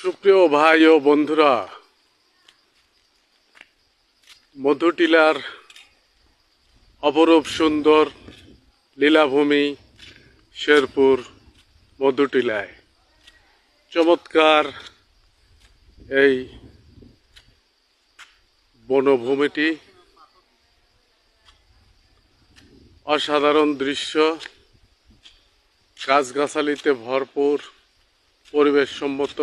সুপ্রিয় ভাই ও বন্ধুরা, মধুটিলার অপরূপ সুন্দর লীলাভূমি শেরপুর মধুটিলায়। চমৎকার এই বনভূমিটি, অসাধারণ দৃশ্য, গাছগাছালিতে ভরপুর পরিবেশ সম্মত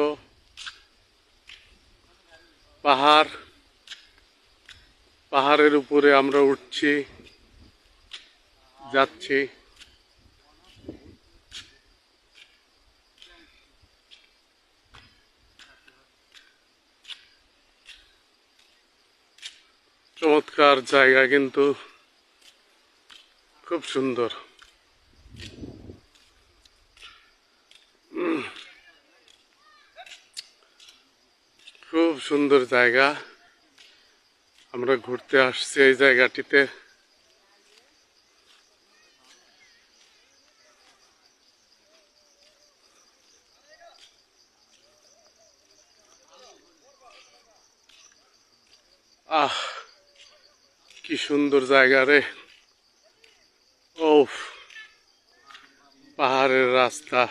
পাহাড় পাহাড়ের উপরে আমরা উঠছি যাচ্ছি। চমৎকার জায়গা কিন্তু খুব সুন্দর। খুব সুন্দর জায়গা। আমরা ঘুরতে আসছি এই জায়গাটিতে। আহ, কি সুন্দর জায়গা রে। ও পাহাড়ের রাস্তা।